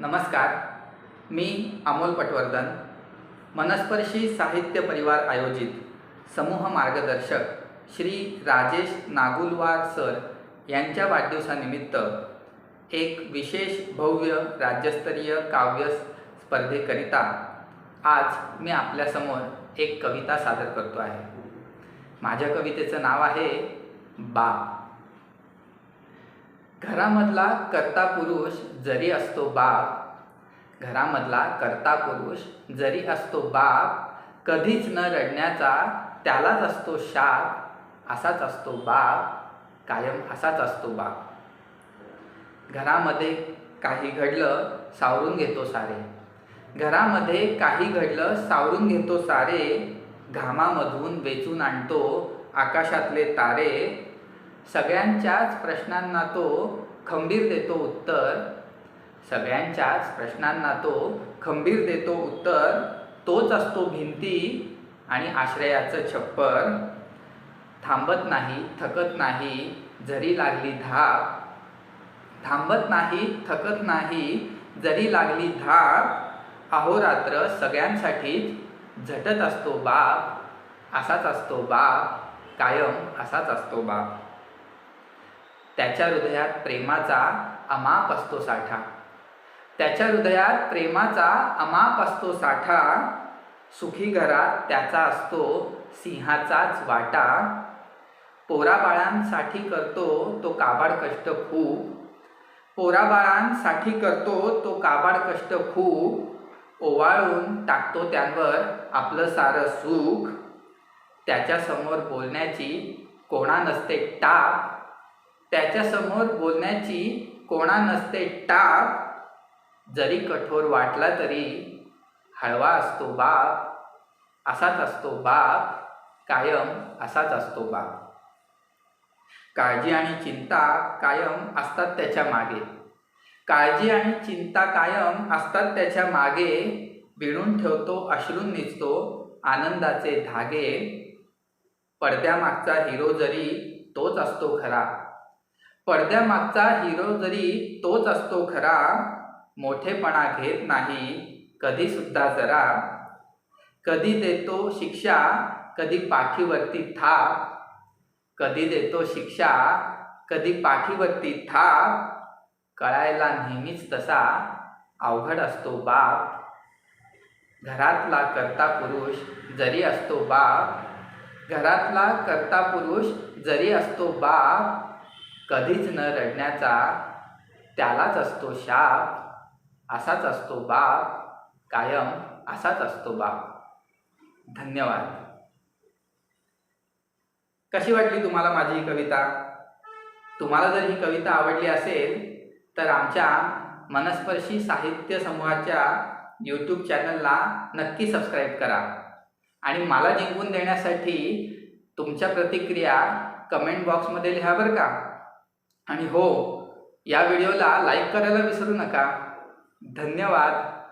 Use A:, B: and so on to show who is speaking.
A: नमस्कार. मी अमोल पटवर्धन. मनस्पर्शी साहित्य परिवार आयोजित समूह मार्गदर्शक श्री राजेश नागुलवार सर यांच्या वाढदिवसानिमित्त एक विशेष भव्य राज्यस्तरीय काव्य स्पर्धेकरिता आज मी आपल्यासमोर एक कविता सादर करतो आहे. माझ्या कवितेचं नाव आहे बाप. घरामधला कर्ता पुरुष जरी असतो बाप घरामधला कर्ता पुरुष जरी असतो बाप कधीच न रडण्याचा त्यालाच असतो शाप असाच असतो बाप कायम असाच असतो बाप. घरामध्ये काही घडलं सावरून घेतो सारे. घरामध्ये काही घडलं सावरून घेतो सारे. घामामधून वेचून आणतो आकाशातले तारे. सगळ्यांच्याच प्रश्नांना तो खंबीर देतो उत्तर. सगळ्यांच्याच प्रश्नांना तो खंबीर देतो उत्तर. तोच असतो भिंती आणि आश्रयाचं छप्पर. थांबत नाही थकत नाही जरी लागली धाप थांबत नाही थकत नाही जरी लागली धाप अहोरात्र सगळ्यांसाठीच झटत असतो बाप. असाच असतो बाप. कायम असाच असतो बाप. त्याच्या हृदयात प्रेमाचा अमाप असतो साठा. त्याच्या हृदयात प्रेमाचा अमाप असतो साठा सुखी घरात त्याचा असतो सिंहाचाच वाटा. पोराबाळांसाठी करतो तो काबाड कष्ट खूप. पोराबाळांसाठी करतो तो काबाड कष्ट खूप. ओवाळून टाकतो त्यांवर आपलं सारं सुख. त्याच्यासमोर बोलण्याची कोणा नसते टाप. त्याच्यासमोर बोलण्याची कोणा नसते टाप जरी कठोर वाटला तरी हळवा असतो बाप असाच असतो बाप कायम असाच असतो बाप. काळजी आणि चिंता कायम असतात त्याच्यामागे. काळजी आणि चिंता कायम असतात त्याच्यामागे विणून ठेवतो अश्रून निसतो आनंदाचे धागे. पडद्यामागचा हिरो जरी तोच असतो खरा. पडद्यामागचा हिरो जरी तोच असतो खरा मोठेपणा घेत नाही कधी सुद्धा जरा. कधी देतो शिक्षा कधी पाठीवरती थाप. कधी देतो शिक्षा कधी पाठीवरती थाप. कळायला नेहमीच तसा अवघड असतो बाप. घरातला करता पुरुष जरी असतो बाप. घरातला करता पुरुष जरी असतो बाप. कधीच न रडण्याचा त्यालाच असतो शाप असाच असतो बाप कायम असाच असतो बाप. धन्यवाद. कशी वाटली तुम्हाला माझी ही कविता? तुम्हाला जर ही कविता आवडली असेल तर आमच्या मनस्पर्शी साहित्य समूहाच्या यूट्यूब चॅनलला नक्की सबस्क्राईब करा. आणि मला जिंकून देण्यासाठी तुमच्या प्रतिक्रिया कमेंट बॉक्समध्ये लिहा बरं का. आणि हो या व्हिडिओला लाईक करायला विसरू नका. धन्यवाद.